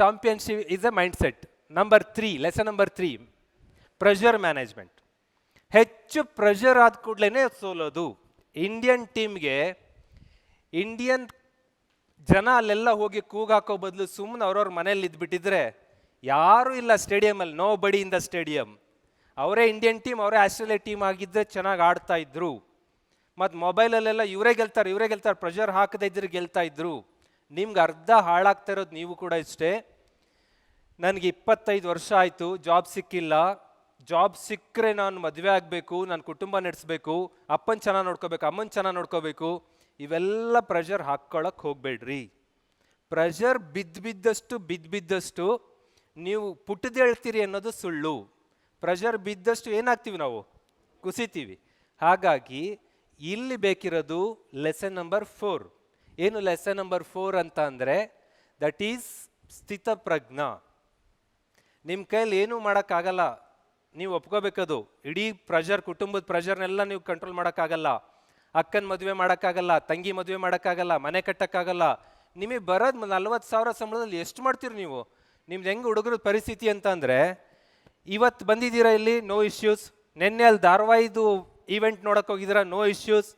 Championship is a mindset number three lesson number three pressure management ಹೆಚ್ಚು pressure ಆದ ಕೂಡಲೇ ಸೋಲೋದು. Indian ಟೀಮ್ಗೆ Indian ಜನ ಅಲ್ಲೆಲ್ಲ ಹೋಗಿ ಕೂಗಾಕೋ ಬದಲು ಸುಮ್ಮನೆ ಅವ್ರವ್ರ ಮನೇಲಿ ಇದ್ಬಿಟ್ಟಿದ್ರೆ ಯಾರೂ ಇಲ್ಲ ಸ್ಟೇಡಿಯಮಲ್ಲಿ ನೋ ಬಡಿ ಇನ್ ಸ್ಟೇಡಿಯಂ ಅವರೇ ಇಂಡಿಯನ್ ಟೀಮ್ ಅವರೇ ಆಸ್ಟ್ರೇಲಿಯಾ ಟೀಮ್ ಆಗಿದ್ದರೆ ಚೆನ್ನಾಗಿ ಆಡ್ತಾ ಇದ್ರು. ಮತ್ತು ಮೊಬೈಲಲ್ಲೆಲ್ಲ ಇವರೇ ಗೆಲ್ತಾರೆ ಇವರೇ ಗೆಲ್ತಾರೆ ಪ್ರೆಷರ್ ಹಾಕದೇ ಇದ್ರೆ ಗೆಲ್ತಾ ಇದ್ರು. ನಿಮ್ಗೆ ಅರ್ಧ ಹಾಳಾಗ್ತಾ ಇರೋದು ನೀವು ಕೂಡ ಇಷ್ಟೇ. ನನಗೆ ಇಪ್ಪತ್ತೈದು ವರ್ಷ ಆಯಿತು ಜಾಬ್ ಸಿಕ್ಕಿಲ್ಲ. ಜಾಬ್ ಸಿಕ್ಕರೆ ನಾನು ಮದುವೆ ಆಗಬೇಕು ನನ್ನ ಕುಟುಂಬ ನಡೆಸಬೇಕು, ಅಪ್ಪನ ಚೆನ್ನಾಗಿ ನೋಡ್ಕೋಬೇಕು, ಅಮ್ಮನ ಚೆನ್ನಾಗಿ ನೋಡ್ಕೋಬೇಕು. ಇವೆಲ್ಲ ಪ್ರೆಷರ್ ಹಾಕ್ಕೊಳಕ್ಕೆ ಹೋಗಬೇಡ್ರಿ. ಪ್ರೆಷರ್ ಬಿದ್ದು ಬಿದ್ದಷ್ಟು ಬಿದ್ದು ಬಿದ್ದಷ್ಟು ನೀವು ಪುಟ್ಟದೇಳ್ತೀರಿ ಅನ್ನೋದು ಸುಳ್ಳು. ಪ್ರೆಷರ್ ಬಿದ್ದಷ್ಟು ಏನಾಗ್ತೀವಿ ನಾವು? ಕುಸಿತೀವಿ. ಹಾಗಾಗಿ ಇಲ್ಲಿ ಬೇಕಿರೋದು ಲೆಸನ್ ನಂಬರ್ ಫೋರ್ ಏನು ಲೆಸನ್ ನಂಬರ್ ಫೋರ್ ಅಂತ ಅಂದರೆ ದಟ್ ಈಸ್ ಸ್ಥಿತಪ್ರಜ್ಞ. ನಿಮ್ಮ ಕೈಯಲ್ಲಿ ಏನೂ ಮಾಡೋಕ್ಕಾಗಲ್ಲ. ನೀವು ಒಪ್ಕೋಬೇಕದು. ಇಡೀ ಪ್ರೆಷರ್ ಕುಟುಂಬದ ಪ್ರೆಷರ್ನೆಲ್ಲ ನೀವು ಕಂಟ್ರೋಲ್ ಮಾಡೋಕ್ಕಾಗಲ್ಲ. ಅಕ್ಕನ ಮದುವೆ ಮಾಡೋಕ್ಕಾಗಲ್ಲ, ತಂಗಿ ಮದುವೆ ಮಾಡೋಕ್ಕಾಗಲ್ಲ, ಮನೆ ಕಟ್ಟೋಕ್ಕಾಗಲ್ಲ. ನಿಮಗೆ ಬರೋದು ನಲ್ವತ್ತು ಸಾವಿರ ಸಂಬಳದಲ್ಲಿ ಎಷ್ಟು ಮಾಡ್ತೀರಿ ನೀವು? ನಿಮ್ದು ಹೆಂಗೆ ಹುಡುಗರ ಪರಿಸ್ಥಿತಿ ಅಂತ ಅಂದರೆ ಇವತ್ತು ಬಂದಿದ್ದೀರಾ ಇಲ್ಲಿ? ನೋ ಇಶ್ಯೂಸ್ ನಿನ್ನೆ ಅಲ್ಲಿ ಧಾರವಾಹಿದು ಈವೆಂಟ್ ನೋಡೋಕ್ಕೋಗಿದ್ದೀರಾ ನೋ ಇಶ್ಯೂಸ್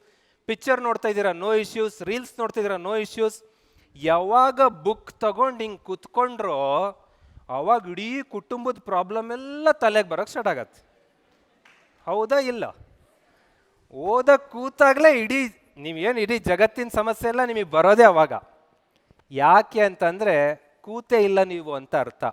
ಪಿಕ್ಚರ್ ನೋಡ್ತಾ ಇದ್ದೀರಾ? ನೋ ಇಶ್ಯೂಸ್ ರೀಲ್ಸ್ ನೋಡ್ತಿದ್ದೀರಾ ನೋ ಇಶ್ಯೂಸ್ ಯಾವಾಗ ಬುಕ್ ತಗೊಂಡು ಹಿಂಗೆ ಕುತ್ಕೊಂಡ್ರೋ, ಅವಾಗ ಇಡೀ ಕುಟುಂಬದ ಪ್ರಾಬ್ಲಮ್ ಎಲ್ಲ ತಲೆಗೆ ಬರೋಕ್ಕೆ ಸ್ಟಾರ್ಟ್ ಆಗತ್ತೆ. ಹೌದಾ ಇಲ್ಲ? ಓದ ಕೂತಾಗಲೇ ಇಡೀ ನೀವೇನು ಇಡೀ ಜಗತ್ತಿನ ಸಮಸ್ಯೆ ಎಲ್ಲ ನಿಮಗೆ ಬರೋದೇ ಅವಾಗ. ಯಾಕೆ ಅಂತಂದರೆ, ಕೂತೇ ಇಲ್ಲ ನೀವು ಅಂತ ಅರ್ಥ.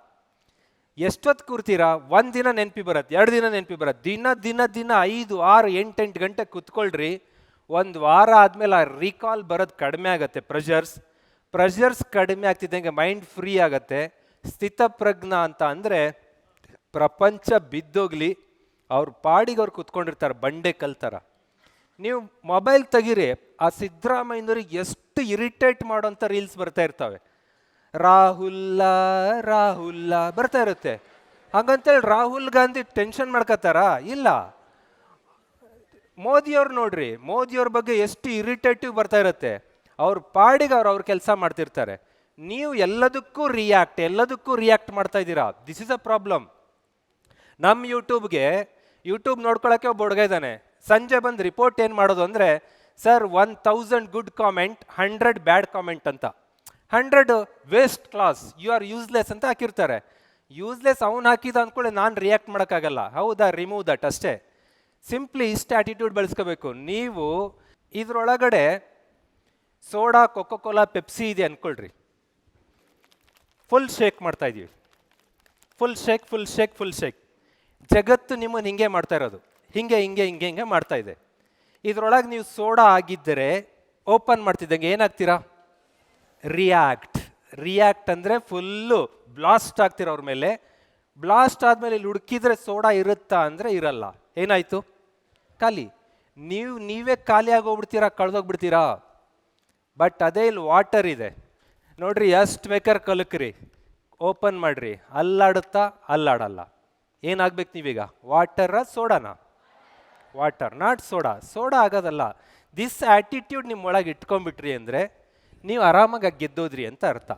ಎಷ್ಟೊತ್ತು ಕೂರ್ತೀರಾ? ಒಂದು ದಿನ ನೆನಪಿ ಬರತ್ತೆ, ಎರಡು ದಿನ ನೆನಪಿ ಬರತ್ತೆ. ದಿನ ದಿನ ದಿನ ಐದು, ಆರು, ಎಂಟೆಂಟು ಗಂಟೆ ಕುತ್ಕೊಳ್ರಿ. ಒಂದು ವಾರ ಆದಮೇಲೆ ಆ ರೀಕಾಲ್ ಬರೋದು ಕಡಿಮೆ ಆಗುತ್ತೆ ಪ್ರೆಷರ್ಸ್ ಪ್ರೆಷರ್ಸ್ ಕಡಿಮೆ ಆಗ್ತಿದ್ದಂಗೆ ಮೈಂಡ್ ಫ್ರೀ ಆಗುತ್ತೆ. ಸ್ಥಿತಪ್ರಜ್ಞ ಅಂತ ಅಂದರೆ ಪ್ರಪಂಚ ಬಿದ್ದೋಗ್ಲಿ, ಅವ್ರ ಪಾಡಿಗೆ ಅವ್ರು ಕೂತ್ಕೊಂಡಿರ್ತಾರೆ ಬಂಡೆ ಕಲ್ತಾರ ನೀವು ಮೊಬೈಲ್ ತೆಗೀರಿ, ಆ ಸಿದ್ದರಾಮಯ್ಯನವ್ರಿಗೆ ಎಷ್ಟು ಇರಿಟೇಟ್ ಮಾಡೋಂಥ ರೀಲ್ಸ್ ಬರ್ತಾ ಇರ್ತವೆ. ರಾಹುಲ್ಲ ರಾಹುಲ್ಲ ಬರ್ತಾ ಇರುತ್ತೆ. ಹಾಗಂತೇಳಿ ರಾಹುಲ್ ಗಾಂಧಿ ಟೆನ್ಷನ್ ಮಾಡ್ಕೋತಾರಾ ಇಲ್ಲ. ಮೋದಿಯವ್ರು ನೋಡ್ರಿ, ಮೋದಿಯವ್ರ ಬಗ್ಗೆ ಎಷ್ಟು ಇರಿಟೇಟಿವ್ ಬರ್ತಾ ಇರುತ್ತೆ. ಅವ್ರ ಪಾಡಿಗೆ ಅವ್ರು ಅವ್ರ ಕೆಲಸ ಮಾಡ್ತಿರ್ತಾರೆ. ನೀವು ಎಲ್ಲದಕ್ಕೂ ರಿಯಾಕ್ಟ್ ಎಲ್ಲದಕ್ಕೂ ರಿಯಾಕ್ಟ್ ಮಾಡ್ತಾ ಇದ್ದೀರಾ? ದಿಸ್ ಇಸ್ ಅ ಪ್ರಾಬ್ಲಮ್ ನಮ್ಮ ಯೂಟ್ಯೂಬ್ಗೆ, ಯೂಟ್ಯೂಬ್ ನೋಡ್ಕೊಳಕ್ಕೆ ಒಬ್ಬ ಹುಡುಗ ಇದ್ದಾನೆ. ಸಂಜೆ ಬಂದು ರಿಪೋರ್ಟ್ ಏನು ಮಾಡೋದು ಅಂದರೆ sir one thousand good comment hundred bad comment ಅಂತ. Hundred waste class you are useless ಅಂತ ಹಾಕಿರ್ತಾರೆ. ಯೂಸ್ಲೆಸ್ ಅವ್ನು ಹಾಕಿದ ಅಂದ್ಕೊಳ್ಳಿ ನಾನು ರಿಯಾಕ್ಟ್ ಮಾಡೋಕ್ಕಾಗಲ್ಲ. ಹೌದಾ? ರಿಮೂವ್ ದಟ್ ಅಷ್ಟೇ. ಸಿಂಪ್ಲಿ ಇಷ್ಟು ಆ್ಯಟಿಟ್ಯೂಡ್ ಬೆಳೆಸ್ಕೋಬೇಕು. ನೀವು ಇದರೊಳಗಡೆ ಸೋಡಾ ಕೊಕೋ ಕೋಲಾ ಪೆಪ್ಸಿ ಇದೆ ಅಂದ್ಕೊಳ್ರಿ ಫುಲ್ ಶೇಕ್ ಮಾಡ್ತಾ ಇದ್ದೀವಿ full shake full shake full shake ಜಗತ್ತು ನಿಮ್ಮನ್ನು ಹಿಂಗೆ ಮಾಡ್ತಾ ಇರೋದು. ಹಿಂಗೆ ಹಿಂಗೆ ಹಿಂಗೆ ಹಿಂಗೆ ಮಾಡ್ತಾ ಇದೆ. ಇದರೊಳಗೆ ನೀವು ಸೋಡಾ ಆಗಿದ್ದರೆ ಓಪನ್ ಮಾಡ್ತಿದ್ದಂಗೆ ಏನಾಗ್ತೀರಾ? ರಿಯಾಕ್ಟ್ ರಿಯಾಕ್ಟ್ ಅಂದರೆ ಫುಲ್ಲು ಬ್ಲಾಸ್ಟ್ ಆಗ್ತಿರೋ ಅವ್ರ ಮೇಲೆ? ಬ್ಲಾಸ್ಟ್ ಆದಮೇಲೆ ಇಲ್ಲಿ ಹುಡುಕಿದ್ರೆ ಸೋಡಾ ಇರುತ್ತಾ ಅಂದರೆ ಇರಲ್ಲ. ಏನಾಯಿತು? ಖಾಲಿ. ನೀವು, ನೀವೇ ಖಾಲಿ ಆಗೋಗ್ಬಿಡ್ತೀರಾ, ಕಳೆದೋಗ್ಬಿಡ್ತೀರಾ? ಬಟ್ ಅದೇ ಇಲ್ಲಿ ವಾಟರ್ ಇದೆ. ನೋಡ್ರಿ ಎಷ್ಟು ಮೇಕರ್ ಕಲಕ್ರಿ. ಓಪನ್ ಮಾಡ್ರಿ. ಅಲ್ಲಾಡುತ್ತಾ, ಅಲ್ಲಾಡಲ್ಲ. ಏನಾಗ್ಬೇಕು ನೀವೀಗ? ವಾಟರ ಸೋಡಾನ? ವಾಟರ್ ನಾಟ್ ಸೋಡಾ ಸೋಡಾ ಆಗೋದಲ್ಲ. ದಿಸ್ ಆ್ಯಟಿಟ್ಯೂಡ್ ನಿಮ್ಮ ಒಳಗೆ ಇಟ್ಕೊಂಡ್ಬಿಟ್ರಿ ಅಂದರೆ, ನೀವು ಆರಾಮಾಗಿ ಗೆದ್ದೋದ್ರಿ ಅಂತ ಅರ್ಥ.